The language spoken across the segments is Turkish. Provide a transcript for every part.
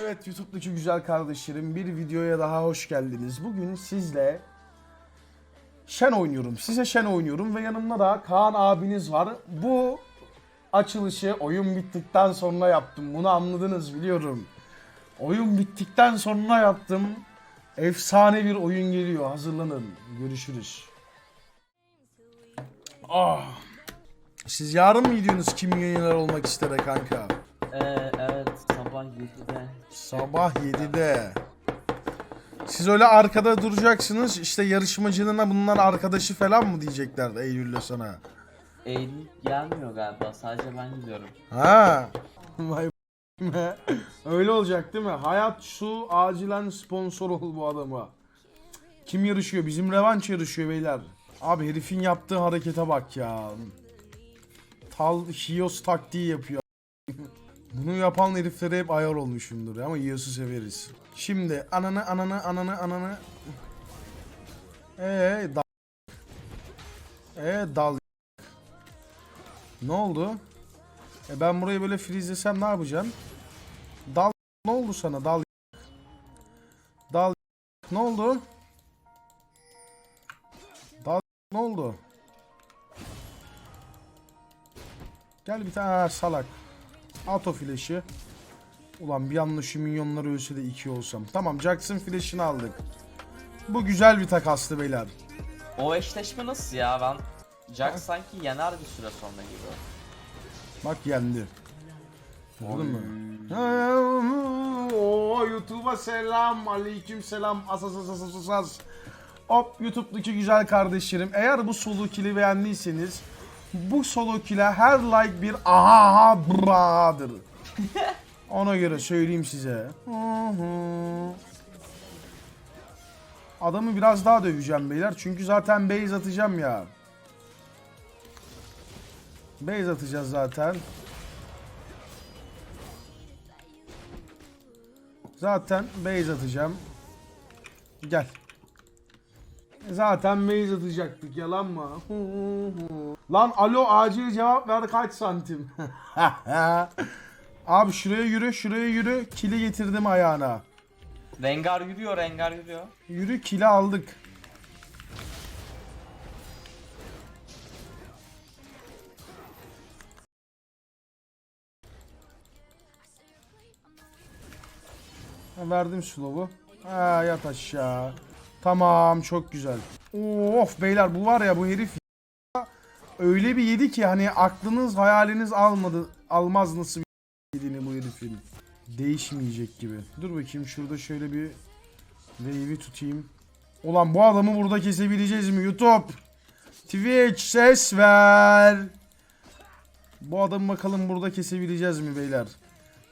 Evet YouTube'daki güzel kardeşlerim bir videoya daha hoş geldiniz. Bugün sizle Şen oynuyorum. Size Şen oynuyorum ve yanımda da Kaan abiniz var. Bu açılışı oyun bittikten sonra yaptım. Bunu anladınız biliyorum. Oyun bittikten sonra yaptım. Efsane bir oyun geliyor. Hazırlanın. Görüşürüz. Ah. Siz yarın mı gidiyorsunuz kim milyoner olmak istere kanka? Ee, evet sabah 7'de. Sabah 7'de. Siz öyle arkada duracaksınız. İşte yarışmacının bunlar arkadaşı falan mı diyecekler Eylül'le sana? Eylül gelmiyor galiba sadece ben gidiyorum. Ha. Vay be. Öyle olacak değil mi? Hayat su acilen sponsor ol bu adama. Kim yarışıyor? Bizim revanş yarışıyor beyler. Abi herifin yaptığı harekete bak ya. Tal Hios taktiği yapıyor. Bunu yapan heriflere hep ayar olmuşumdur ama Hios'u severiz. Şimdi ananı ananı ananı ananı. Eee dal. Eee dal. Ne oldu? E ben burayı böyle freezesem ne yapacağım? Dal ne oldu sana? Dal Dal ne oldu? Dal ne oldu? Gel bir tane salak. At o flash'ı. Ulan bir anda şu minyonlar ölse de iki olsam. Tamam Jackson flash'ını aldık. Bu güzel bir takastı beyler. O eşleşme nasıl ya ben Jack sanki yener bir süre sonra gibi. Bak yendi. Gördün mü? Oo YouTube'a selam, aleyküm selam, asas asas asas asas. Hop YouTube'daki güzel kardeşlerim. Eğer bu solo kill'i beğendiyseniz bu solo kill'e her like bir aha aha bradır. Ona göre söyleyeyim size. Adamı biraz daha döveceğim beyler. Çünkü zaten base atacağım ya. Base atacağız zaten. Zaten base atacağım. Gel. Zaten base atacaktık yalan mı? Lan alo acil cevap ver kaç santim? Abi şuraya yürü şuraya yürü. Kili getirdim ayağına. Rengar yürüyor Rengar yürüyor. Yürü kili aldık. Ha, Verdim slow'u. Ha yat aşağı. Tamam çok güzel. Of beyler bu var ya bu herif öyle bir yedi ki hani aklınız hayaliniz almadı almaz nasıl bir yediğini bu herifin. Değişmeyecek gibi. Dur bakayım şurada şöyle bir wave'i tutayım. Ulan bu adamı burada kesebileceğiz mi YouTube? Twitch ses ver. Bu adamı bakalım burada kesebileceğiz mi beyler?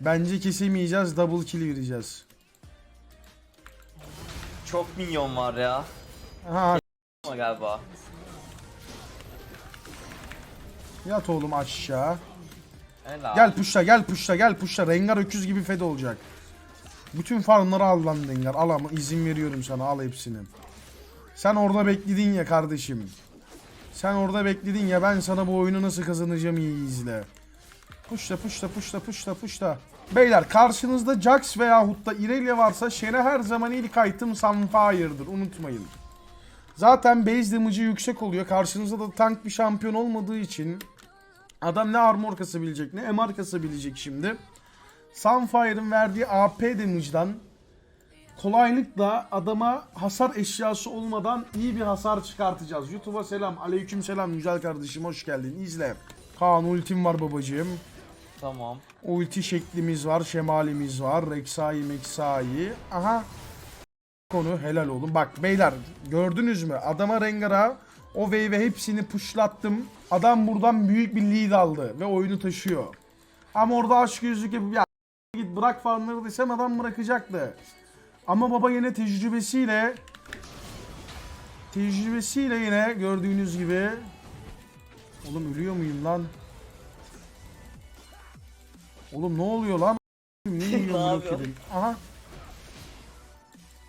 Bence kesemeyeceğiz. Double kill vereceğiz. Çok minyon var ya. Ama galiba. Yat oğlum aşağı. Helal. Gel puşla gel puşla gel puşla. Rengar öküz gibi fed olacak. Bütün farmları al lan Rengar. Al ama izin veriyorum sana al hepsini. Sen orada bekledin ya kardeşim. Sen orada bekledin ya ben sana bu oyunu nasıl kazanacağım iyi izle. Puşla puşla puşla puşla puşla. Beyler karşınızda Jax veyahut da Irelia varsa Shen'e her zaman ilk item Sunfire'dır unutmayın. Zaten base damage'ı yüksek oluyor. Karşınızda da tank bir şampiyon olmadığı için Adam ne armor kasabilecek ne MR kasabilecek şimdi. Sunfire'ın verdiği AP damage'dan kolaylıkla adama hasar eşyası olmadan iyi bir hasar çıkartacağız. YouTube'a selam, aleyküm selam güzel kardeşim hoş geldin. İzle. Kaan ultim var babacığım. Tamam. Ulti şeklimiz var, şemalimiz var. Rek'Sai, Mek'Sai. Aha. Konu helal oğlum. Bak beyler gördünüz mü? Adama Rengar'a o wave'e hepsini pushlattım. Adam buradan büyük bir lead aldı ve oyunu taşıyor. Ama orada aşk gözlük yapıp ya git bırak farmları desem adam bırakacaktı. Ama baba yine tecrübesiyle tecrübesiyle yine gördüğünüz gibi Oğlum ölüyor muyum lan? Oğlum ne oluyor lan? Ne yiyorum? Aha.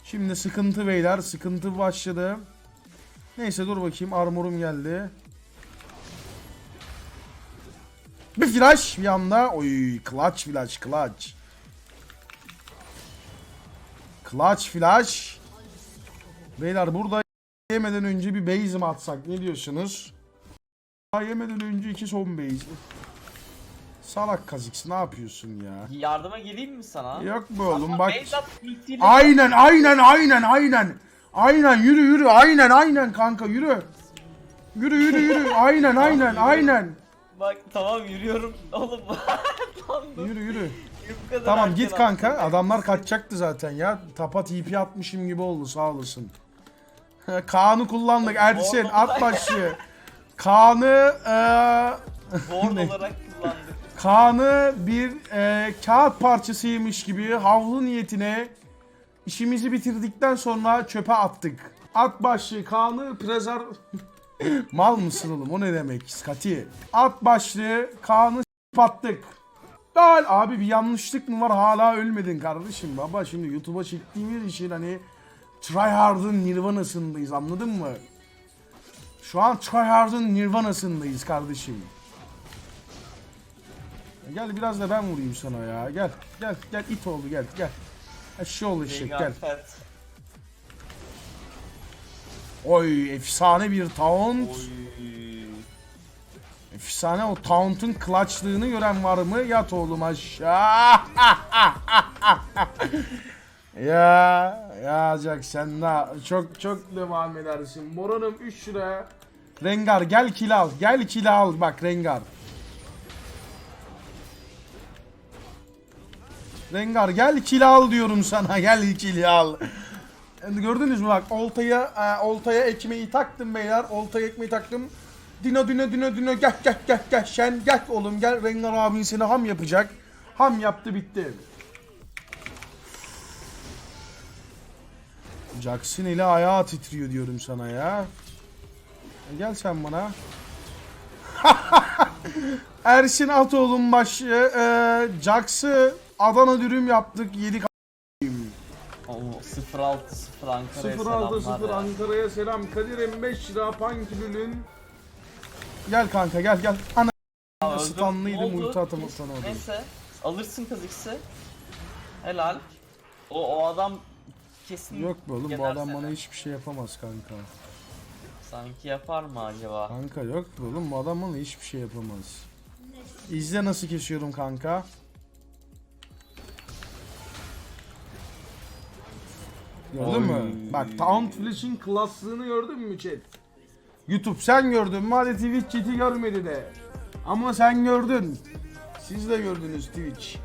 Şimdi sıkıntı beyler. Sıkıntı başladı. Neyse dur bakayım. Armorum geldi. Bir flash bir anda. Oy clutch flash clutch. Clutch flash. Beyler burada yemeden önce bir base mi atsak ne diyorsunuz? Daha yemeden önce iki son base. Salak kazıks ne yapıyorsun ya? Yardıma geleyim mi sana? Yok be oğlum bak. Ultiyle- Aynen aynen aynen aynen. Aynen yürü yürü aynen aynen kanka yürü. Yürü yürü yürü aynen aynen aynen. Bak tamam yürüyorum. Oğlum. Yürü yürü. Bu kadar Tamam erken git kanka. Adamlar kaçacaktı zaten ya. Tapa TP atmışım gibi oldu sağ olasın. Kaan'ı kullandık. Ersin at başlığı. Kaan'ı eee Born Ne? olarak kullandık. Kaan'ı bir eee, kağıt parçasıymış gibi havlu niyetine işimizi bitirdikten sonra çöpe attık. At başlığı Kaan'ı prezar... Mal mısın oğlum o ne demek Skati? At başlığı Kaan'ı attık. Dal abi bir yanlışlık mı var hala ölmedin kardeşim baba şimdi YouTube'a çektiğimiz için hani tryhard'ın nirvanasındayız anladın mı? Şu an tryhard'ın nirvanasındayız kardeşim. Gel biraz da ben vurayım sana ya. Gel gel gel it oldu gel gel. Eşşoğlu eşek gel. Oy efsane bir taunt. Oy. Efsane o taunt'un clutchlığını gören var mı? Yat oğlum aşağı. ya ya Jack sen daha çok çok devam edersin. Moronum 3 lira. Rengar gel kill al. Gel kill al bak Rengar. Rengar gel kill al diyorum sana. Gel kill al. Gördünüz mü bak oltaya e, oltaya ekmeği taktım beyler. Oltaya ekmeği taktım. Dino dino dino dino gel gel gel gel şen gel oğlum gel Rengar abin seni ham yapacak. Ham yaptı bitti. Jackson ile ayağı titriyor diyorum sana ya. Gel sen bana. Ersin Atoğlu'nun başı e, Jax'ı Adana dürüm yaptık yedik. Oo, 06 0 Ankara'ya 06 selamlar 0 ya. Ankara'ya selam. Kadir M5 lira Pankülül'ün. Gel kanka gel gel. Ana Aa, öldüm. Stanlıydım oldu? ulti atamadan orada. Neyse. Alırsın kazıksı. Helal. O, o adam kesin Yok be oğlum bu yener adam seni. bana hiçbir şey yapamaz kanka. Sanki yapar mı acaba? Kanka yok be oğlum bu adam bana hiçbir şey yapamaz. İzle nasıl kesiyorum kanka. Gördün mü? Bak Taunt Flash'in klaslığını gördün mü chat? YouTube sen gördün mü? Hadi Twitch chat'i görmedi de. Ama sen gördün. Siz de gördünüz Twitch.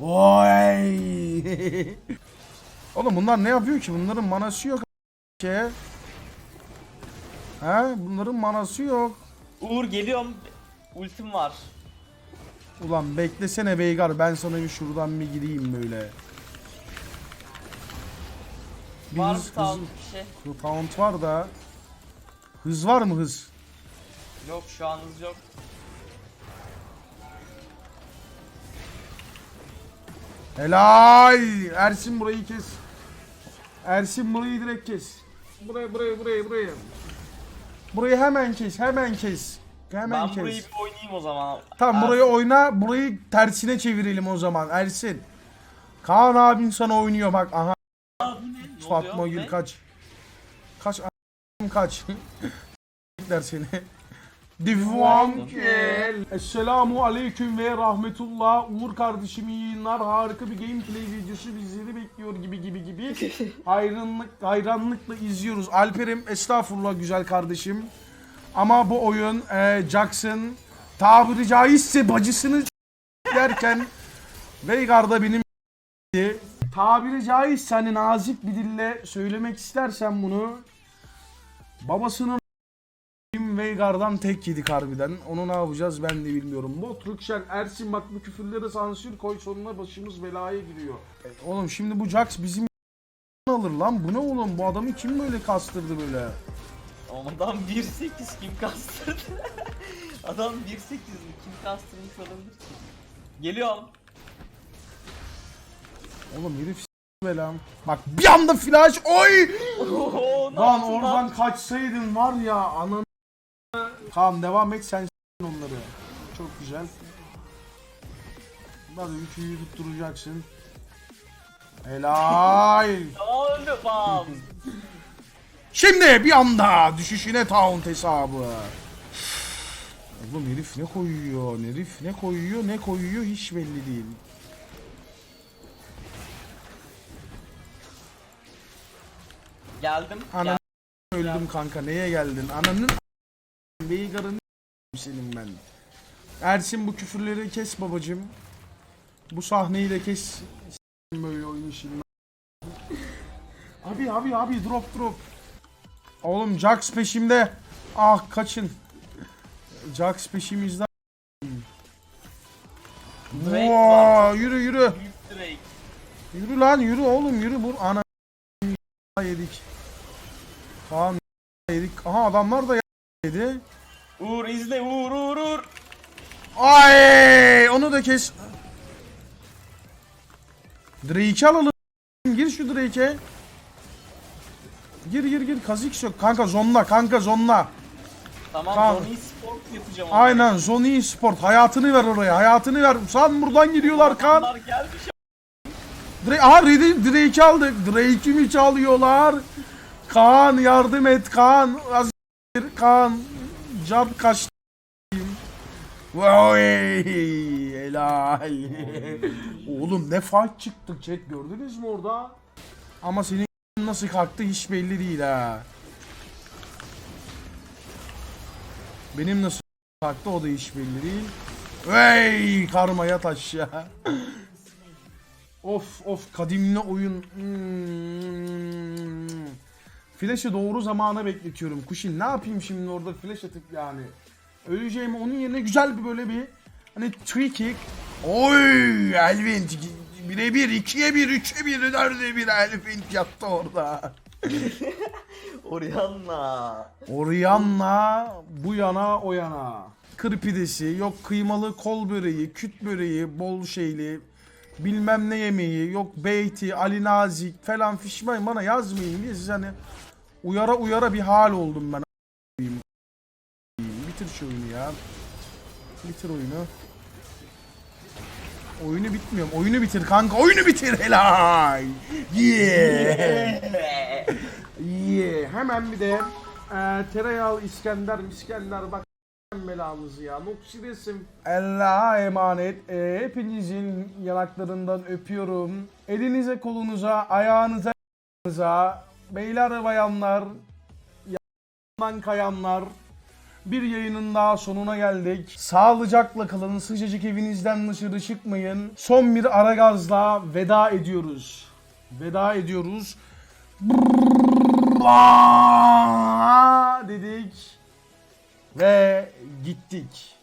Oy! Oğlum bunlar ne yapıyor ki? Bunların manası yok. Şey. He? Bunların manası yok. Uğur geliyorum. Ultim var. Ulan beklesene Veigar ben sana bir şuradan bir gireyim böyle. Bir Var mı hız, sağlık şey? taunt var da. Hız var mı hız? Yok şu an hız yok. Helal! Ersin burayı kes. Ersin burayı direkt kes. Buraya buraya buraya buraya. Burayı hemen kes hemen kes. Hemen ben kes. burayı bir oynayayım o zaman. Tamam Ersin. burayı oyna burayı tersine çevirelim o zaman Ersin. Kaan abin sana oynuyor bak aha. Ne? Fatma oluyor? Gül Ne? kaç. Kaç a**ım kaç. der seni. Divankel. Esselamu aleyküm ve rahmetullah. Uğur kardeşim iyi yayınlar. Harika bir gameplay videosu bizleri bekliyor gibi gibi gibi. Hayranlık, hayranlıkla izliyoruz. Alper'im estağfurullah güzel kardeşim. Ama bu oyun e, Jackson tabiri caizse bacısını derken Veigar'da benim tabiri caizse hani nazik bir dille söylemek istersen bunu babasının Veigar'dan tek yedik harbiden. Onu ne yapacağız ben de bilmiyorum. Bot Rükşen Ersin bak bu küfürlere sansür koy sonuna başımız belaya giriyor. E, oğlum şimdi bu Jax bizim alır lan. Bu ne oğlum? Bu adamı kim böyle kastırdı böyle? Adam 1.8 kim kastırdı? Adam 1.8 mi? Kim kastırmış olabilir ki? Geliyorum. Oğlum herif belam. Bak bir anda flash oy! Lan oradan kaçsaydın var ya ananı. Tamam devam et sen onları. Çok güzel. Hadi üçüyü tutturacaksın. Helal. Şimdi bir anda düşüşüne taunt hesabı. Oğlum herif ne koyuyor, herif ne koyuyor, ne koyuyor hiç belli değil. Geldim. Ananı öldüm kanka neye geldin? Ananın Veigar'ın senin ben. Ersin bu küfürleri kes babacım. Bu sahneyi de kes. Böyle oyunu şimdi. Abi abi abi drop drop. Oğlum Jax peşimde. Ah kaçın. Jax peşimizde. Drake Vaa, yürü yürü. Drake. Yürü lan yürü oğlum yürü bu ana yedik. Kaan yedik. Aha adamlar da yedi. Uğur izle Uğur Uğur Uğur. Ay onu da kes. Drake'i alalım. Gir şu Drake'e. Gir gir gir. Kazix yok. Kanka zonla kanka zonla. Tamam Tamam. Tony Sport yapacağım. Aynen Zoni Sport. Hayatını ver oraya. Hayatını ver. Sen buradan gidiyorlar kan. Gelmiş. Drake, aha Drake, Drake'i aldık. Drake'i mi çalıyorlar? Kaan yardım et Kaan. Az Kaan. Can kaçtı. Vay helal. Oğlum ne fight çıktı chat gördünüz mü orada? Ama senin nasıl kalktı hiç belli değil ha. Benim nasıl kalktı o da hiç belli değil. Hey karma yat aşağı. Of of kadimli oyun. Hmm. Flash'ı doğru zamana bekletiyorum. Kuşin ne yapayım şimdi orada flash atıp yani. Öleceğim onun yerine güzel bir böyle bir hani tree kick. Oy Elvin bire bir, ikiye bir, üçe bir, dörde bir Elvin yattı orada. Orianna. Orianna bu yana o yana. Kır pidesi, yok kıymalı kol böreği, küt böreği, bol şeyli, bilmem ne yemeği, yok beyti, Ali Nazik falan fişmayın bana yazmayın diye siz hani uyara uyara bir hal oldum ben. Bitir şu oyunu ya. Bitir oyunu. Oyunu bitmiyorum. Oyunu bitir kanka. Oyunu bitir helal. Yeah. Yeah. Hemen bir de e, tereyağlı İskender, İskender bak belamızı ya. Noksi resim. Allah'a emanet. E, hepinizin yanaklarından öpüyorum. Elinize, kolunuza, ayağınıza, ayağınıza. Beyler bayanlar, yandan kayanlar. Bir yayının daha sonuna geldik. Sağlıcakla kalın. Sıcacık evinizden dışarı çıkmayın. Son bir ara gazla veda ediyoruz. Veda ediyoruz. dedik ve gittik.